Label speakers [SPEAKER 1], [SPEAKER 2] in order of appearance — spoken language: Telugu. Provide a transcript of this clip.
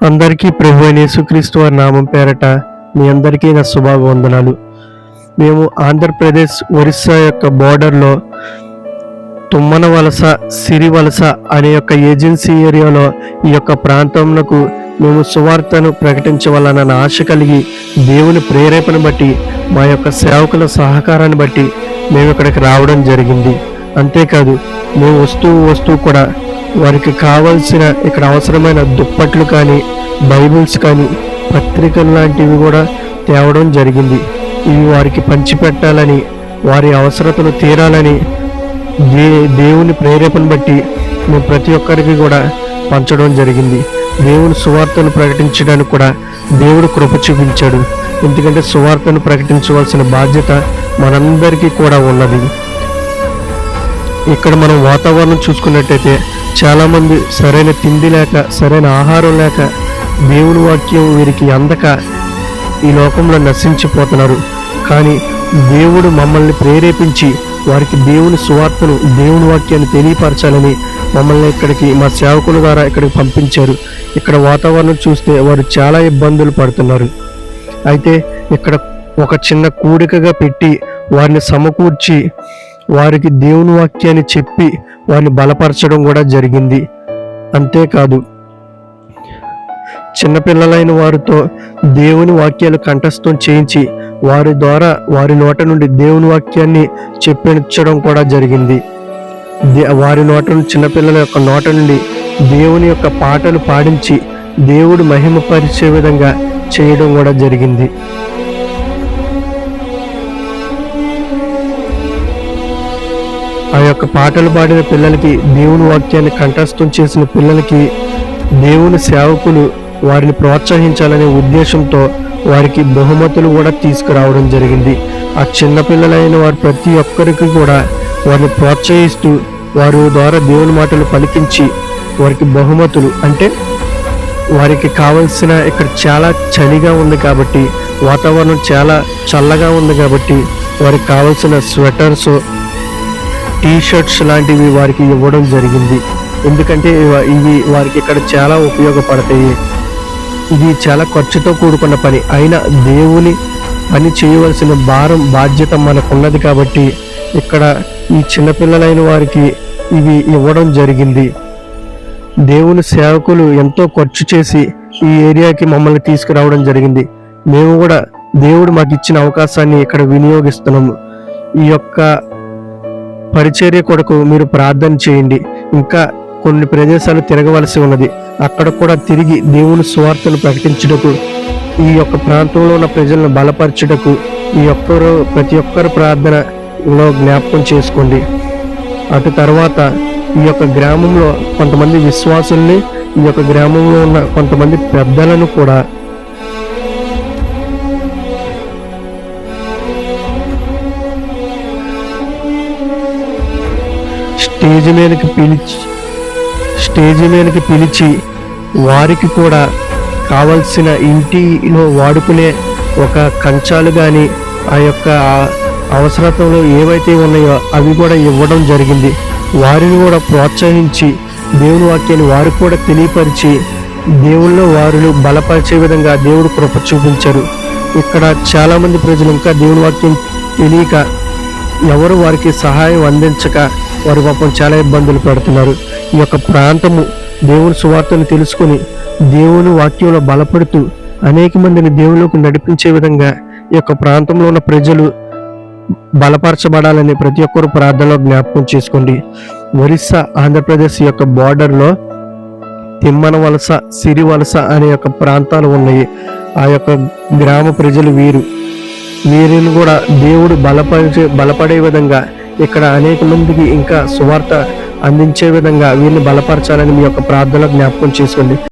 [SPEAKER 1] అందరికీ ప్రభు అయిన యేసుక్రీస్తు వారి నామం పేరట మీ అందరికీ నా శుభాభివందనాలు. మేము ఆంధ్రప్రదేశ్ ఒరిస్సా యొక్క బోర్డర్లో తుమ్మన వలస సిరి వలస అనే యొక్క ఏజెన్సీ ఏరియాలో ఈ యొక్క ప్రాంతంలో మేము సువార్తను ప్రకటించవాలన్న ఆశ కలిగి దేవుని ప్రేరేపణ బట్టి మా యొక్క సేవకుల సహకారాన్ని బట్టి మేము ఇక్కడికి రావడం జరిగింది. అంతేకాదు మేము వస్తూ వస్తూ కూడా వారికి కావాల్సిన ఇక్కడ అవసరమైన దుప్పట్లు కానీ బైబిల్స్ కానీ పత్రికలు లాంటివి కూడా తేవడం జరిగింది. ఇవి వారికి పంచిపెట్టాలని వారి అవసరతలు తీరాలని దే దేవుని ప్రేరేపణ బట్టి మేము ప్రతి ఒక్కరికి కూడా పంచడం జరిగింది. దేవుని సువార్తను ప్రకటించడానికి కూడా దేవుడు కృప చూపించాడు. ఎందుకంటే సువార్తను ప్రకటించవలసిన బాధ్యత మనందరికీ కూడా ఉన్నది. ఇక్కడ మనం వాతావరణం చూసుకున్నట్టయితే చాలామంది సరైన తిండి లేక సరైన ఆహారం లేక దేవుని వాక్యం వీరికి అందక ఈ లోకంలో నశించిపోతున్నారు. కానీ దేవుడు మమ్మల్ని ప్రేరేపించి వారికి దేవుని సువార్తను దేవుని వాక్యాన్ని తెలియపరచాలని మమ్మల్ని ఇక్కడికి మా సేవకుల ద్వారా ఇక్కడికి పంపించారు. ఇక్కడ వాతావరణం చూస్తే వారు చాలా ఇబ్బందులు పడుతున్నారు. అయితే ఇక్కడ ఒక చిన్న కూడికగా పెట్టి వారిని సమకూర్చి వారికి దేవుని వాక్యాన్ని చెప్పి వారిని బలపరచడం కూడా జరిగింది. అంతేకాదు చిన్నపిల్లలైన వారితో దేవుని వాక్యాలు కంఠస్థం చేయించి వారి ద్వారా వారి నోట నుండి దేవుని వాక్యాన్ని చెప్పించడం కూడా జరిగింది. దే- వారి నోట నుండి చిన్నపిల్లల యొక్క నోట నుండి దేవుని యొక్క పాటలు పాడించి దేవుడు మహిమపరిచే విధంగా చేయడం కూడా జరిగింది. ఆ యొక్క పాటలు పాడిన పిల్లలకి దేవుని వాక్యాన్ని కంఠస్థం చేసిన పిల్లలకి దేవుని సేవకులు వారిని ప్రోత్సహించాలనే ఉద్దేశంతో వారికి బహుమతులు కూడా తీసుకురావడం జరిగింది. ఆ చిన్నపిల్లలైన వారు ప్రతి ఒక్కరికి కూడా వారిని ప్రోత్సహిస్తూ వారి ద్వారా దేవుని మాటలు పలికించి వారికి బహుమతులు అంటే వారికి కావలసిన ఇక్కడ చాలా చలిగా ఉంది కాబట్టి వాతావరణం చాలా చల్లగా ఉంది కాబట్టి వారికి కావలసిన స్వెటర్స్ టీ షర్ట్స్ లాంటివి వారికి ఇవ్వడం జరిగింది. ఎందుకంటే ఇవి వారికి ఇక్కడ చాలా ఉపయోగపడతాయి. ఇది చాలా ఖర్చుతో కూడుకున్న పని. అయినా దేవుని పని చేయవలసిన భారం బాధ్యత మనకున్నది కాబట్టి ఇక్కడ ఈ చిన్నపిల్లలైన వారికి ఇవి ఇవ్వడం జరిగింది. దేవుని సేవకులు ఎంతో ఖర్చు చేసి ఈ ఏరియాకి మమ్మల్ని తీసుకురావడం జరిగింది. మేము కూడా దేవుడు మాకు ఇచ్చిన అవకాశాన్ని ఇక్కడ వినియోగిస్తున్నాము. ఈ యొక్క పరిచర్య కొరకు మీరు ప్రార్థన చేయండి. ఇంకా కొన్ని ప్రదేశాలు తిరగవలసి ఉన్నది. అక్కడ కూడా తిరిగి దేవుని సువార్తను ప్రకటించుటకు ఈ యొక్క ప్రాంతంలో ఉన్న ప్రజలను బలపరచుటకు ఈ ఒక్కరు ప్రతి ఒక్కరు ప్రార్థనలో జ్ఞాపకం చేసుకోండి. అటు తర్వాత ఈ యొక్క గ్రామంలో కొంతమంది విశ్వాసుల్ని ఈ యొక్క గ్రామంలో ఉన్న కొంతమంది పెద్దలను కూడా స్టేజ్ మీదకి పిలిచి స్టేజ్ మీదకి పిలిచి వారికి కూడా కావలసిన ఇంటిలో వాడుకునే ఒక కంచాలు కానీ ఆ యొక్క అవసరతలు ఏవైతే ఉన్నాయో అవి కూడా ఇవ్వడం జరిగింది. వారిని కూడా ప్రోత్సహించి దేవుని వాక్యాన్ని వారు కూడా తెలియపరిచి దేవుళ్ళు వారిని బలపరిచే విధంగా దేవుడు కృప చూపించారు. ఇక్కడ చాలామంది ప్రజలు ఇంకా దేవుని వాక్యం తెలియక ఎవరు వారికి సహాయం అందించక వారి పాపం చాలా ఇబ్బందులు పెడుతున్నారు. ఈ యొక్క ప్రాంతము దేవుని సువార్తను తెలుసుకొని దేవుని వాక్యంలో బలపడుతూ అనేక మందిని దేవునికి నడిపించే విధంగా ఈ యొక్క ప్రాంతంలో ఉన్న ప్రజలు బలపరచబడాలని ప్రతి ఒక్కరు ప్రార్థనలో జ్ఞాపకం చేసుకోండి. ఒరిస్సా ఆంధ్రప్రదేశ్ యొక్క బార్డర్లో తిమ్మన వలస సిరి వలస అనే యొక్క ప్రాంతాలు ఉన్నాయి. ఆ యొక్క గ్రామ ప్రజలు వీరు. వీరిని కూడా దేవుడు బలపరిచే బలపడే విధంగా ఇక్కడ అనేక మందికి ఇంకా సువార్త అందించే విధంగా వీరిని బలపరచాలని మీ యొక్క ప్రార్థనలో జ్ఞాపకం చేసుకోండి.